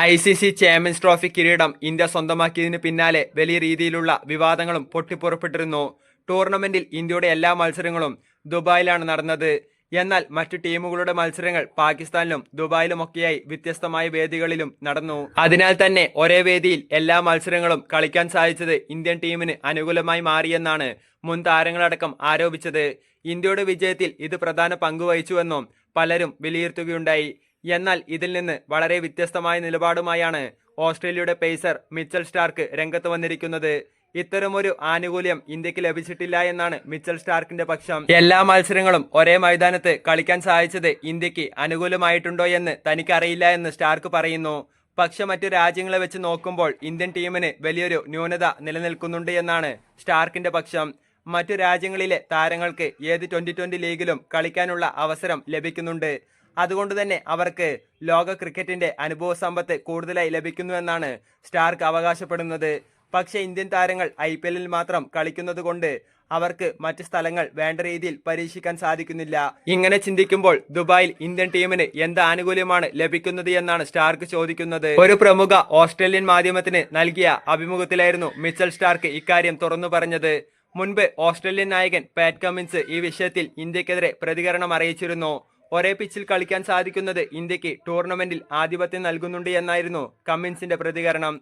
I C C champions trophy കിരീടം India സ്വന്തമാക്കിയതിന് പിന്നാലെ വലിയ രീതിയിലുള്ള വിവാദങ്ങളും പൊട്ടിപ്പുറപ്പെട്ടിരുന്നു. ടൂർണമെന്റിൽ ഇന്ത്യയുടെ എല്ലാ മത്സരങ്ങളും ദുബായിലാണ് നടന്നത്. എന്നാൽ മറ്റു ടീമുകളുടെ മത്സരങ്ങൾ പാകിസ്ഥാനിലും ദുബായിലുമൊക്കെയായി വ്യത്യസ്തമായ വേദികളിലും നടന്നു. അതിനാൽ തന്നെ ഒരേ വേദിയിൽ എല്ലാ മത്സരങ്ങളും കളിക്കാൻ സാധിച്ചത് ഇന്ത്യൻ ടീമിന് അനുകൂലമായി മാറിയെന്നാണ് മുൻ താരങ്ങളടക്കം ആരോപിച്ചത്. ഇന്ത്യയുടെ വിജയത്തിൽ ഇത് പ്രധാന പങ്കുവഹിച്ചുവെന്നും പലരും വിലയിരുത്തുകയുണ്ടായി. എന്നാൽ ഇതിൽ നിന്ന് വളരെ വ്യത്യസ്തമായ നിലപാടുമായാണ് ഓസ്ട്രേലിയയുടെ പേസർ മിച്ചൽ സ്റ്റാർക്ക് രംഗത്ത് വന്നിരിക്കുന്നത്. ഇത്തരമൊരു ആനുകൂല്യം ഇന്ത്യയ്ക്ക് ലഭിച്ചിട്ടില്ല എന്നാണ് മിച്ചൽ സ്റ്റാർക്കിന്റെ പക്ഷം. എല്ലാ മത്സരങ്ങളും ഒരേ മൈതാനത്ത് കളിക്കാൻ സാധിച്ചത് ഇന്ത്യയ്ക്ക് അനുകൂലമായിട്ടുണ്ടോ എന്ന് തനിക്കറിയില്ല എന്ന് സ്റ്റാർക്ക് പറയുന്നു. പക്ഷെ മറ്റു രാജ്യങ്ങളെ വെച്ച് നോക്കുമ്പോൾ ഇന്ത്യൻ ടീമിന് വലിയൊരു ന്യൂനത നിലനിൽക്കുന്നുണ്ട് എന്നാണ് സ്റ്റാർക്കിന്റെ പക്ഷം. മറ്റു രാജ്യങ്ങളിലെ താരങ്ങൾക്ക് ഏത് ട്വന്റി ട്വന്റി ലീഗിലും കളിക്കാനുള്ള അവസരം ലഭിക്കുന്നുണ്ട്. അതുകൊണ്ട് തന്നെ അവർക്ക് ലോക ക്രിക്കറ്റിന്റെ അനുഭവ സമ്പത്ത് കൂടുതലായി ലഭിക്കുന്നുവെന്നാണ് സ്റ്റാർക്ക് അവകാശപ്പെടുന്നത്. പക്ഷേ ഇന്ത്യൻ താരങ്ങൾ ഐ പി എല്ലിൽ മാത്രം കളിക്കുന്നത് കൊണ്ട് അവർക്ക് മറ്റ് സ്ഥലങ്ങൾ വേണ്ട രീതിയിൽ പരീക്ഷിക്കാൻ സാധിക്കുന്നില്ല. ഇങ്ങനെ ചിന്തിക്കുമ്പോൾ ദുബായിൽ ഇന്ത്യൻ ടീമിന് എന്ത് ആനുകൂല്യമാണ് ലഭിക്കുന്നത് എന്നാണ് സ്റ്റാർക്ക് ചോദിക്കുന്നത്. ഒരു പ്രമുഖ ഓസ്ട്രേലിയൻ മാധ്യമത്തിന് നൽകിയ അഭിമുഖത്തിലായിരുന്നു മിച്ചൽ സ്റ്റാർക്ക് ഇക്കാര്യം തുറന്നു പറഞ്ഞത്. മുൻപ് ഓസ്ട്രേലിയൻ നായകൻ പാറ്റ് കമ്മിൻസ് ഈ വിഷയത്തിൽ ഇന്ത്യക്കെതിരെ പ്രതികരണം അറിയിച്ചിരുന്നു. ഒരേ പിച്ചിൽ കളിക്കാൻ സാധിക്കുന്നത് ഇന്ത്യയ്ക്ക് ടൂർണമെന്റിൽ ആധിപത്യം നൽകുന്നുണ്ട് എന്നായിരുന്നു കമ്മിൻസിന്റെ പ്രതികരണം.